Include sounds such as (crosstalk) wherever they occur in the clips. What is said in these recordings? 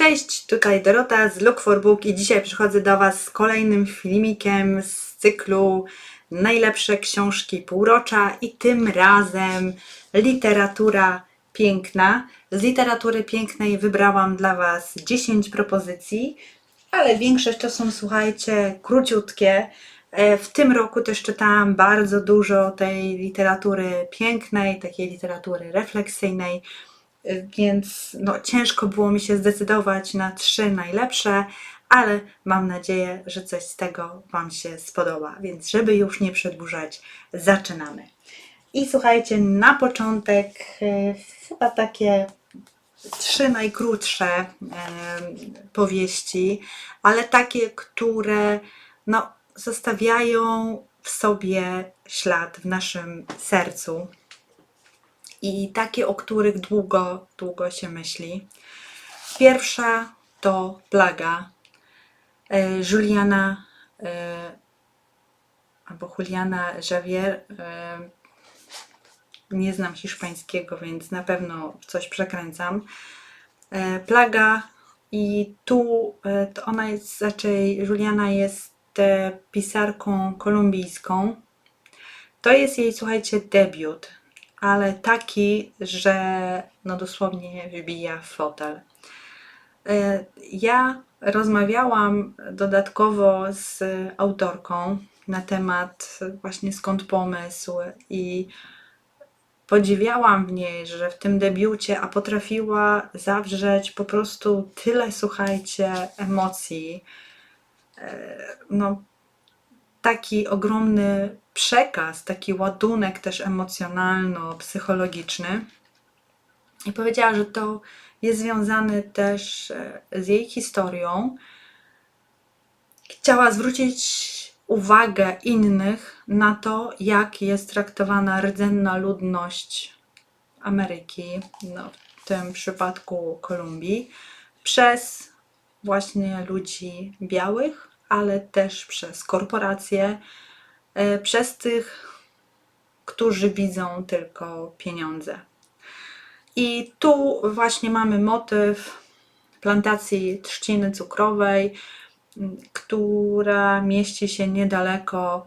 Cześć, tutaj Dorota z Look for Book i dzisiaj przychodzę do Was z kolejnym filmikiem z cyklu Najlepsze książki półrocza i tym razem literatura piękna. Z literatury pięknej wybrałam dla Was 10 propozycji, ale większość to są, słuchajcie, króciutkie. E, W tym roku też czytałam bardzo dużo tej literatury pięknej, takiej literatury refleksyjnej, więc no, ciężko było mi się zdecydować na trzy najlepsze, ale mam nadzieję, że coś z tego Wam się spodoba. Więc, żeby już nie przedłużać, zaczynamy. I słuchajcie, na początek e, chyba takie trzy najkrótsze em, powieści, ale takie, które no, zostawiają w sobie ślad w naszym sercu i takie, o których długo, długo się myśli. Pierwsza to Plaga e, Juliana e, albo Juliana Javier. E, nie znam hiszpańskiego, więc na pewno coś przekręcam. Plaga i tu to ona jest raczej, Juliana jest pisarką kolumbijską. To jest jej, słuchajcie, debiut, ale taki, że no dosłownie wybija fotel. E, Ja rozmawiałam dodatkowo z autorką na temat właśnie skąd pomysł i podziwiałam w niej, że w tym debiucie, a potrafiła zawrzeć po prostu tyle, słuchajcie, emocji. E, No, taki ogromny przekaz, taki ładunek też emocjonalno-psychologiczny. I powiedziała, że to jest związane też e, z jej historią. Chciała zwrócić uwagę innych na to, jak jest traktowana rdzenna ludność Ameryki, no, w tym przypadku Kolumbii, przez właśnie ludzi białych, ale też przez korporacje, e, przez tych, którzy widzą tylko pieniądze. I tu właśnie mamy motyw plantacji trzciny cukrowej, która mieści się niedaleko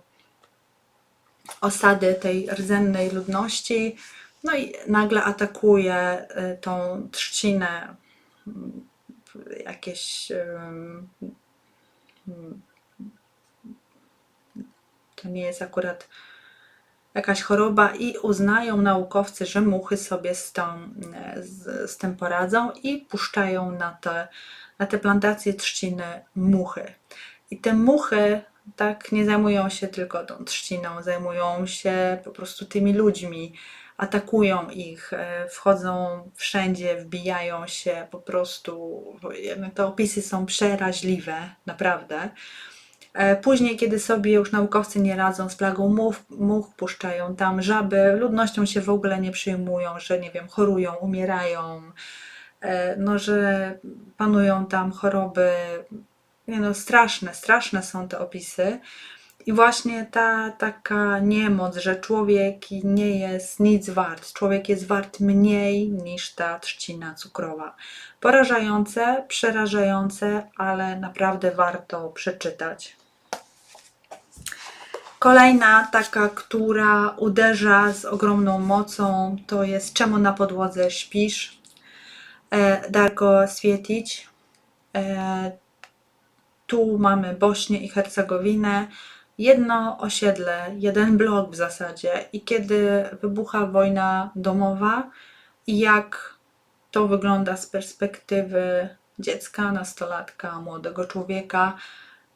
osady tej rdzennej ludności. No i nagle atakuje y, tą trzcinę jakieś. To nie jest akurat jakaś choroba i uznają naukowcy, że muchy sobie z, tą, z, z tym poradzą i puszczają na te, na te plantacje trzciny muchy. I te muchy tak nie zajmują się tylko tą trzciną, zajmują się po prostu tymi ludźmi, atakują ich, e, wchodzą wszędzie, wbijają się po prostu. Te opisy są przeraźliwe, naprawdę. E, Później, kiedy sobie już naukowcy nie radzą z plagą much, much, puszczają tam żaby, ludnością się w ogóle nie przyjmują, że nie wiem, chorują, umierają, e, no, że panują tam choroby. Nie no, straszne, straszne są te opisy. I właśnie ta taka niemoc, że człowiek nie jest nic wart, człowiek jest wart mniej niż ta trzcina cukrowa. Porażające, przerażające, ale naprawdę warto przeczytać. Kolejna taka, która uderza z ogromną mocą, to jest Czemu na podłodze śpisz? E, Darko Swietić. E, tu mamy Bośnię i Hercegowinę. Jedno osiedle, jeden blok w zasadzie. I kiedy wybucha wojna domowa i jak to wygląda z perspektywy dziecka, nastolatka, młodego człowieka,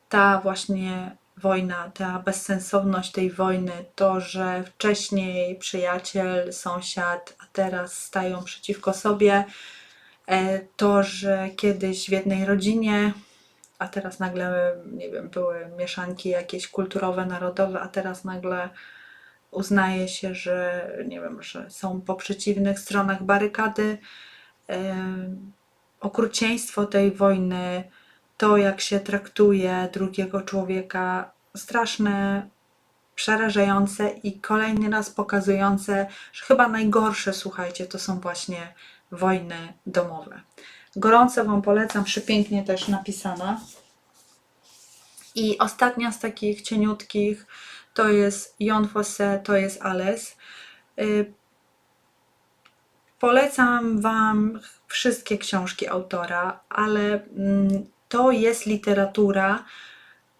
ta właśnie wojna, ta bezsensowność tej wojny, to, że wcześniej przyjaciel, sąsiad, a teraz stają przeciwko sobie, e, to, że kiedyś w jednej rodzinie, a teraz nagle, nie wiem, były mieszanki jakieś kulturowe, narodowe, a teraz nagle uznaje się, że nie wiem, że są po przeciwnych stronach barykady. Okrucieństwo tej wojny, to jak się traktuje drugiego człowieka, straszne, przerażające i kolejny raz pokazujące, że chyba najgorsze, słuchajcie, to są właśnie wojny domowe. Gorąco Wam polecam, przepięknie też napisana. I ostatnia z takich cieniutkich to jest Jon Fosse, to jest Ales. Y, Polecam Wam wszystkie książki autora, ale mm, to jest literatura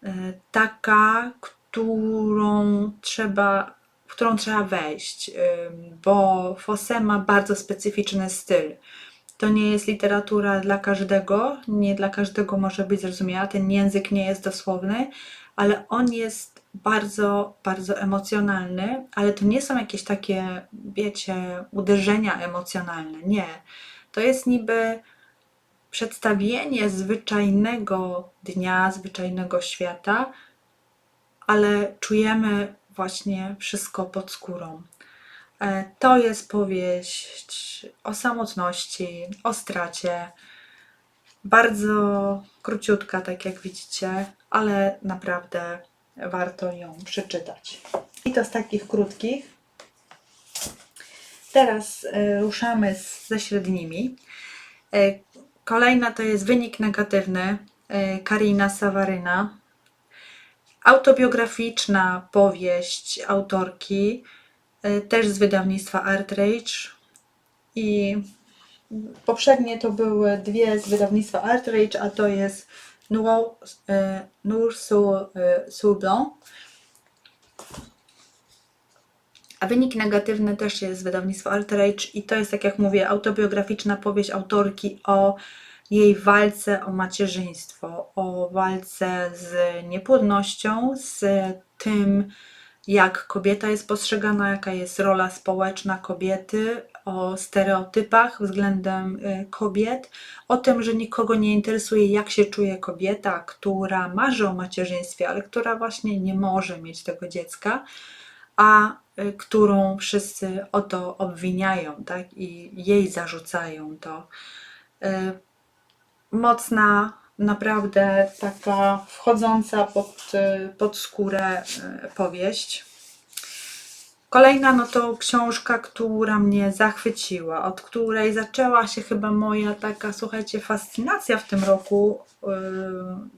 y, taka, którą trzeba, w którą trzeba wejść, y, bo Fosse ma bardzo specyficzny styl. To nie jest literatura dla każdego, nie dla każdego może być zrozumiała, ten język nie jest dosłowny, ale on jest bardzo, bardzo emocjonalny, ale to nie są jakieś takie, wiecie, uderzenia emocjonalne, nie. To jest niby przedstawienie zwyczajnego dnia, zwyczajnego świata, ale czujemy właśnie wszystko pod skórą. E, To jest powieść o samotności, o stracie. Bardzo króciutka, tak jak widzicie, ale naprawdę warto ją przeczytać. I to z takich krótkich. Teraz e, ruszamy ze średnimi. E, Kolejna to jest wynik negatywny Karina Sawaryna. Autobiograficzna powieść autorki, też z wydawnictwa Artrage. I poprzednie to były dwie z wydawnictwa Artrage, a to jest Noir, e, Noir sur, e, Blanc. A wynik negatywny też jest z wydawnictwa Artrage i to jest, tak jak mówię, autobiograficzna powieść autorki o jej walce o macierzyństwo, o walce z niepłodnością, z tym, jak kobieta jest postrzegana, jaka jest rola społeczna kobiety, o stereotypach względem y, kobiet, o tym, że nikogo nie interesuje, jak się czuje kobieta, która marzy o macierzyństwie, ale która właśnie nie może mieć tego dziecka, a y, którą wszyscy o to obwiniają, tak? I jej zarzucają to. Y, Mocna, naprawdę taka wchodząca pod, y, pod skórę y, powieść. Kolejna no to książka, która mnie zachwyciła, od której zaczęła się chyba moja taka, słuchajcie, fascynacja w tym roku yy,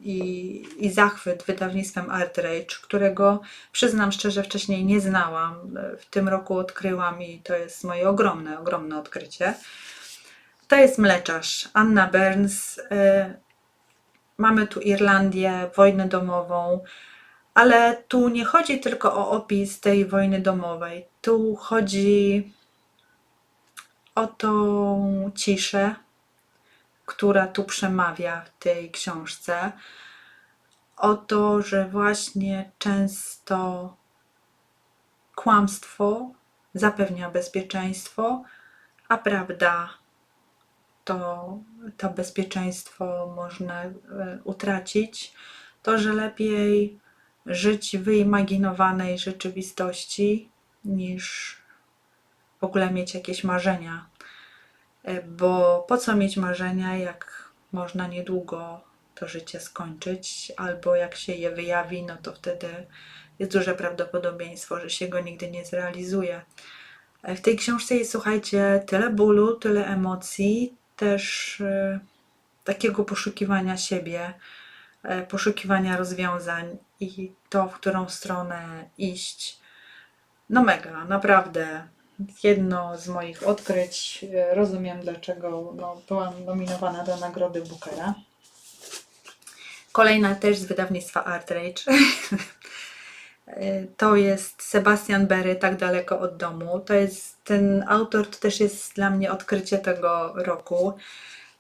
i, zachwyt wydawnictwem Artrage, którego przyznam szczerze wcześniej nie znałam. W tym roku odkryłam i to jest moje ogromne, ogromne odkrycie. To jest Mleczarz, Anna Burns. Yy, Mamy tu Irlandię, wojnę domową, ale tu nie chodzi tylko o opis tej wojny domowej. Tu chodzi o tą ciszę, która tu przemawia w tej książce. O to, że właśnie często kłamstwo zapewnia bezpieczeństwo, a prawda to, to bezpieczeństwo można e, utracić. To, że lepiej żyć w wyimaginowanej rzeczywistości niż w ogóle mieć jakieś marzenia. E, Bo po co mieć marzenia, jak można niedługo to życie skończyć, albo jak się je wyjawi, no to wtedy jest duże prawdopodobieństwo, że się go nigdy nie zrealizuje. E, W tej książce jest, słuchajcie, tyle bólu, tyle emocji, też e, takiego poszukiwania siebie, e, poszukiwania rozwiązań i to, w którą stronę iść. No mega, naprawdę. Jedno z moich odkryć. E, Rozumiem, dlaczego no, byłam nominowana do nagrody Bookera. Kolejna też z wydawnictwa Artrage. E, (laughs) To jest Sebastian Berry, Tak daleko od domu. To jest ten autor, to też jest dla mnie odkrycie tego roku.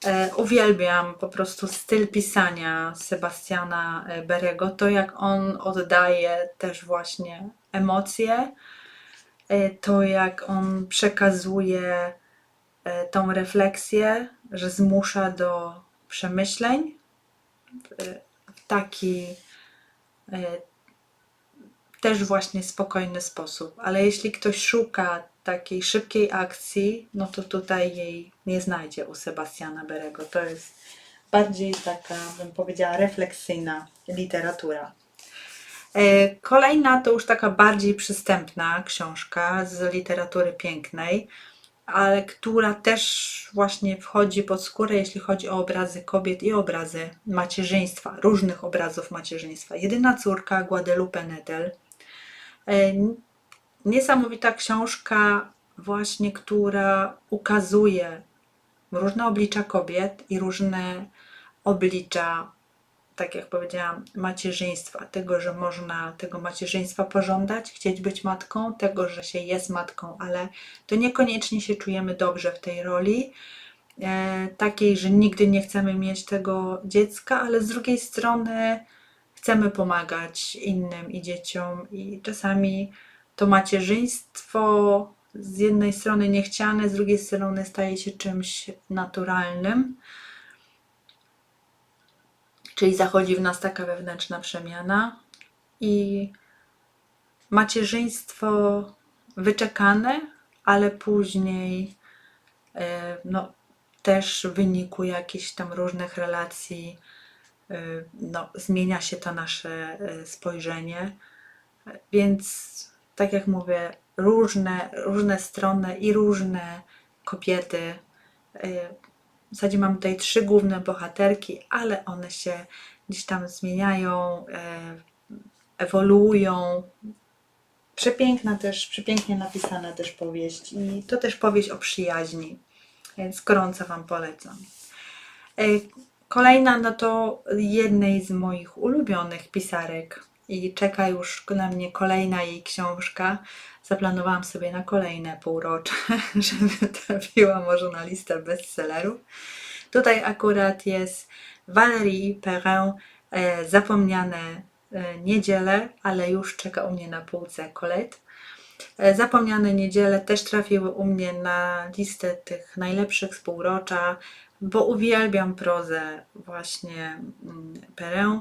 E, Uwielbiam po prostu styl pisania Sebastiana e, Berego, to jak on oddaje też właśnie emocje, to jak on przekazuje tą refleksję, że zmusza do przemyśleń w taki też właśnie spokojny sposób. Ale jeśli ktoś szuka takiej szybkiej akcji, no to tutaj jej nie znajdzie u Sebastiana Berego. To jest bardziej taka, bym powiedziała, refleksyjna literatura. E, Kolejna to już taka bardziej przystępna książka z literatury pięknej, ale która też właśnie wchodzi pod skórę, jeśli chodzi o obrazy kobiet i obrazy macierzyństwa, różnych obrazów macierzyństwa. Jedyna córka Guadalupe Nettel. E, Niesamowita książka, właśnie, która ukazuje różne oblicza kobiet i różne oblicza, tak jak powiedziałam, macierzyństwa. Tego, że można tego macierzyństwa pożądać, chcieć być matką, tego, że się jest matką, ale to niekoniecznie się czujemy dobrze w tej roli. E, takiej, że nigdy nie chcemy mieć tego dziecka, ale z drugiej strony chcemy pomagać innym i dzieciom, i czasami to macierzyństwo z jednej strony niechciane, z drugiej strony staje się czymś naturalnym. Czyli zachodzi w nas taka wewnętrzna przemiana i macierzyństwo wyczekane, ale później e, no, też w wyniku jakichś tam różnych relacji no, zmienia się to nasze e, spojrzenie. Więc tak jak mówię, różne, różne strony i różne kobiety. W zasadzie mam tutaj trzy główne bohaterki, ale one się gdzieś tam zmieniają, ewoluują. Przepiękna też, przepięknie napisana też powieść i to też powieść o przyjaźni, więc gorąco Wam polecam. Kolejna no to jednej z moich ulubionych pisarek i czeka już na mnie kolejna jej książka. Zaplanowałam sobie na kolejne półrocze, (laughs) żeby trafiła może na listę bestsellerów. Tutaj akurat jest Valérie Perrin, e, Zapomniane e, niedziele, ale już czeka u mnie na półce Colette. Zapomniane niedziele też trafiły u mnie na listę tych najlepszych z półrocza, bo uwielbiam prozę właśnie mm, Perrin.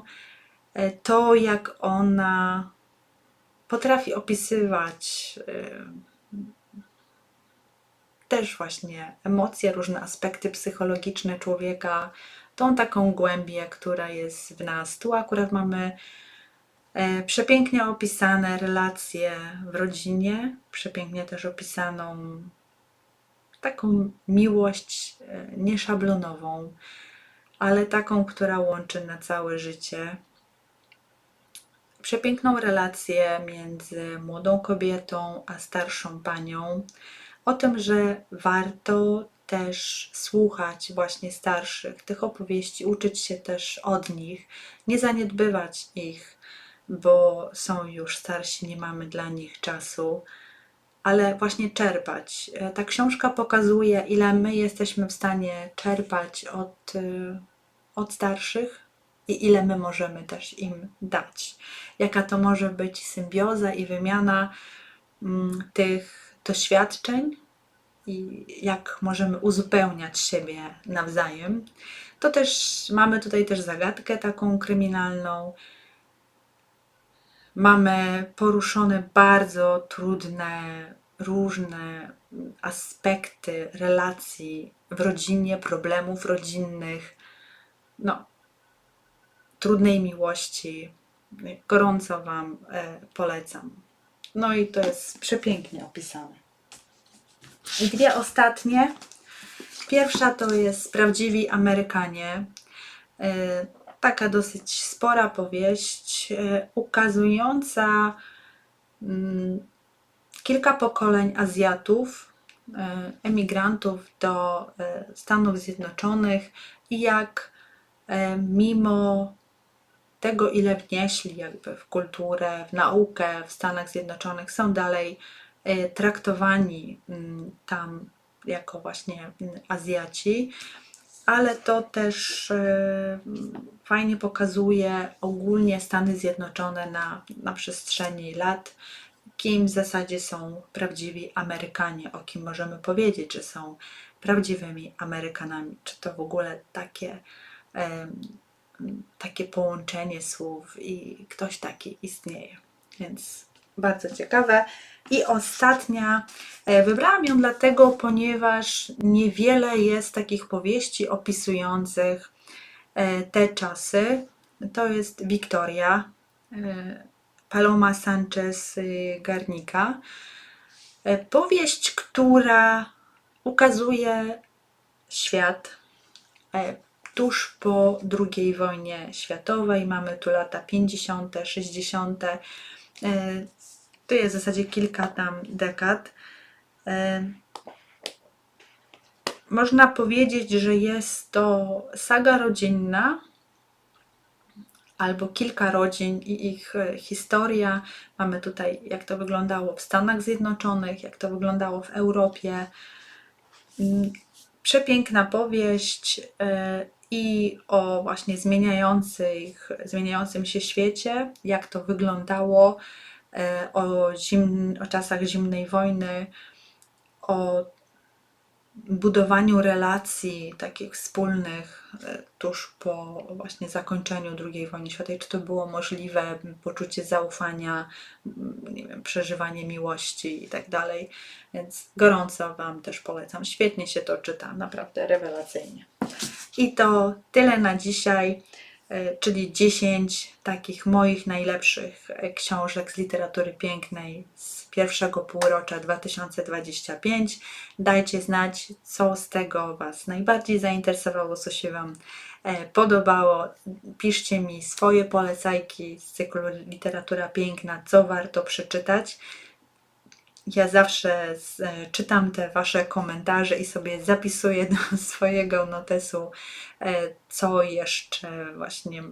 E, to, jak ona potrafi opisywać e, też właśnie emocje, różne aspekty psychologiczne człowieka, tą taką głębię, która jest w nas. Tu akurat mamy e, przepięknie opisane relacje w rodzinie, przepięknie też opisaną taką miłość nieszablonową, ale taką, która łączy na całe życie. Przepiękną relację między młodą kobietą a starszą panią, o tym, że warto też słuchać właśnie starszych, tych opowieści, uczyć się też od nich, nie zaniedbywać ich, bo są już starsi, nie mamy dla nich czasu, ale właśnie czerpać. Ta książka pokazuje, ile my jesteśmy w stanie czerpać od, od starszych, i ile my możemy też im dać. Jaka to może być symbioza i wymiana mm, tych doświadczeń i jak możemy uzupełniać siebie nawzajem. To też mamy tutaj też zagadkę taką kryminalną. Mamy poruszone bardzo trudne, różne aspekty relacji w rodzinie, problemów rodzinnych. No, trudnej miłości. Gorąco Wam e, polecam. No i to jest przepięknie opisane. I dwie ostatnie. Pierwsza to jest Prawdziwi Amerykanie. E, taka dosyć spora powieść, e, ukazująca mm, kilka pokoleń Azjatów, emigrantów do Stanów Zjednoczonych i jak mimo tego, ile wnieśli jakby w kulturę, w naukę w Stanach Zjednoczonych, są dalej e, traktowani mm, tam jako właśnie mm, Azjaci, ale to też e, fajnie pokazuje ogólnie Stany Zjednoczone na, na przestrzeni lat, kim w zasadzie są prawdziwi Amerykanie, o kim możemy powiedzieć, że są prawdziwymi Amerykanami. Czy to w ogóle takie takie połączenie słów i ktoś taki istnieje. Więc bardzo ciekawe. I ostatnia, e, wybrałam ją dlatego, ponieważ niewiele jest takich powieści opisujących e, te czasy. To jest Wiktoria e, Paloma Sanchez Garnica. Powieść, która ukazuje świat tuż po II wojnie światowej. Mamy tu lata 50., 60. To jest w zasadzie kilka tam dekad. E, Można powiedzieć, że jest to saga rodzinna, albo kilka rodzin i ich e, historia. Mamy tutaj, jak to wyglądało w Stanach Zjednoczonych, jak to wyglądało w Europie. Mm, Przepiękna powieść e, i o właśnie zmieniających, zmieniającym się świecie, jak to wyglądało, o, zim, o czasach zimnej wojny, o budowaniu relacji takich wspólnych e, tuż po właśnie zakończeniu II wojny światowej, czy to było możliwe, poczucie zaufania, m, nie wiem, przeżywanie miłości i tak dalej. Więc gorąco Wam też polecam. Świetnie się to czyta, naprawdę rewelacyjnie. I to tyle na dzisiaj, e, czyli 10 takich moich najlepszych e, książek z literatury pięknej z pierwszego półrocza 2025. Dajcie znać, co z tego Was najbardziej zainteresowało, co się Wam e, podobało. Piszcie mi swoje polecajki z cyklu Literatura Piękna, co warto przeczytać. Ja zawsze z, e, czytam te Wasze komentarze i sobie zapisuję do (laughs) swojego notesu, e, co jeszcze właśnie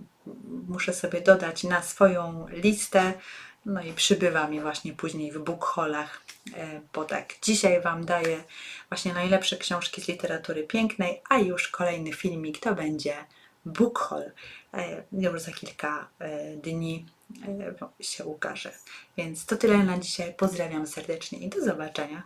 muszę sobie dodać na swoją listę. No i przybywa mi właśnie później w bookholach, e, bo tak dzisiaj Wam daję właśnie najlepsze książki z literatury pięknej, a już kolejny filmik to będzie bookhall. E, Już za kilka dni się ukaże. Więc to tyle na dzisiaj. Pozdrawiam serdecznie i do zobaczenia.